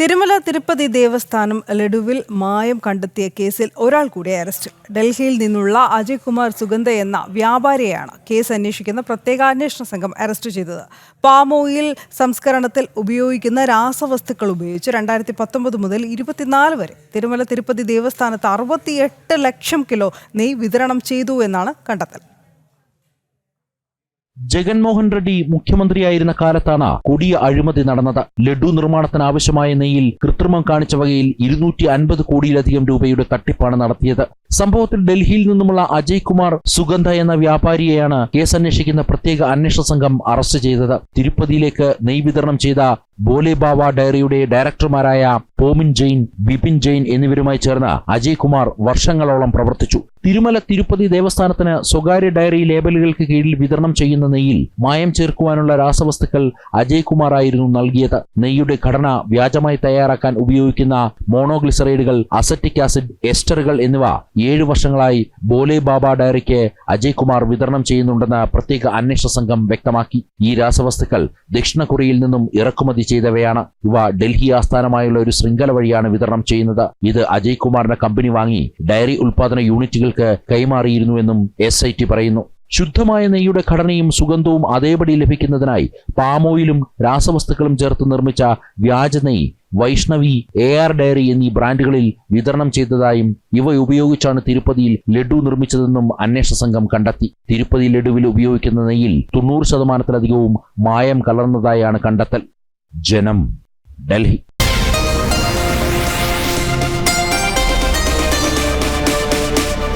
തിരുമല തിരുപ്പതി ദേവസ്ഥാനം ലഡുവിൽ മായം കണ്ടെത്തിയ കേസിൽ ഒരാൾ കൂടി അറസ്റ്റ്. ഡൽഹിയിൽ നിന്നുള്ള അജയ് കുമാർ സുഗന്ധ എന്ന വ്യാപാരിയെയാണ് കേസ് അന്വേഷിക്കുന്ന പ്രത്യേക അന്വേഷണ സംഘം അറസ്റ്റ് ചെയ്തത്. പാമോയിൽ സംസ്കരണത്തിൽ ഉപയോഗിക്കുന്ന രാസവസ്തുക്കൾ ഉപയോഗിച്ച് രണ്ടായിരത്തി പത്തൊമ്പത് മുതൽ ഇരുപത്തിനാല് വരെ തിരുമല തിരുപ്പതി ദേവസ്ഥാനത്ത് അറുപത്തിയെട്ട് ലക്ഷം കിലോ നെയ് വിതരണം ചെയ്തു എന്നാണ് കണ്ടെത്തൽ. ജഗൻമോഹൻ റെഡ്ഡി മുഖ്യമന്ത്രിയായിരുന്ന കാലത്താണ് കൊടിയ അഴിമതി നടന്നത്. ലഡു നിർമ്മാണത്തിന് ആവശ്യമായ നെയ്യിൽ കൃത്രിമം കാണിച്ച വകയിൽ ഇരുന്നൂറ്റി അൻപത് കോടിയിലധികം രൂപയുടെ തട്ടിപ്പാണ് നടത്തിയത്. സംഭവത്തിൽ ഡൽഹിയിൽ നിന്നുമുള്ള അജയ് കുമാർ സുഗന്ധ എന്ന വ്യാപാരിയെയാണ് കേസ് അന്വേഷിക്കുന്ന പ്രത്യേക അന്വേഷണ സംഘം അറസ്റ്റ് ചെയ്തത്. തിരുപ്പതിയിലേക്ക് നെയ് വിതരണം ചെയ്ത ബോലെ ബാവ ഡയറിയുടെ ഡയറക്ടർമാരായ പോമിൻ ജെയിൻ ബിപിൻ ജെയിൻ എന്നിവരുമായി ചേർന്ന് അജയ് കുമാർ വർഷങ്ങളോളം പ്രവർത്തിച്ചു. തിരുമല തിരുപ്പതി ദേവസ്ഥാനത്തിന് സ്വകാര്യ ഡയറി ലേബലുകൾക്ക് കീഴിൽ വിതരണം ചെയ്യുന്ന നെയ്യിൽ മായം ചേർക്കുവാനുള്ള രാസവസ്തുക്കൾ അജയ് കുമാർ ആയിരുന്നു നൽകിയത്. നെയ്യുടെ ഘടന വ്യാജമായി തയ്യാറാക്കാൻ ഉപയോഗിക്കുന്ന മോണോഗ്ലിസറൈഡുകൾ അസറ്റിക് ആസിഡ് എസ്റ്ററുകൾ എന്നിവ ഏഴു വർഷങ്ങളായി ബോലെ ബാബ ഡയറിക്ക് അജയ് കുമാർ വിതരണം ചെയ്യുന്നുണ്ടെന്ന് പ്രത്യേക അന്വേഷണ സംഘം വ്യക്തമാക്കി. ഈ രാസവസ്തുക്കൾ ദക്ഷിണ കൊറിയയിൽ നിന്നും ഇറക്കുമതി ചെയ്തവയാണ്. ഇവ ഡൽഹി ആസ്ഥാനമായുള്ള ഒരു ശൃംഖല വഴിയാണ് വിതരണം ചെയ്യുന്നത്. ഇത് അജയ് കുമാറിന്റെ കമ്പനി വാങ്ങി ഡയറി ഉൽപാദന യൂണിറ്റുകൾക്ക് കൈമാറിയിരുന്നുവെന്നും എസ് ഐ ടി പറയുന്നു. ശുദ്ധമായ നെയ്യുടെ ഘടനയും സുഗന്ധവും അതേപടി ലഭിക്കുന്നതിനായി പാമോയിലും രാസവസ്തുക്കളും ചേർത്ത് നിർമ്മിച്ച വ്യാജ നെയ് വൈഷ്ണവി എ ആർ ഡയറി എന്നീ ബ്രാൻഡുകളിൽ വിതരണം ചെയ്തതായും ഇവ ഉപയോഗിച്ചാണ് തിരുപ്പതിയിൽ ലഡു നിർമ്മിച്ചതെന്നും അന്വേഷണ സംഘം കണ്ടെത്തി. തിരുപ്പതി ലഡുവിൽ ഉപയോഗിക്കുന്ന നെയ്യിൽ തൊണ്ണൂറ് ശതമാനത്തിലധികവും മായം കലർന്നതായാണ് കണ്ടെത്തൽ. ജനം ഡൽഹി.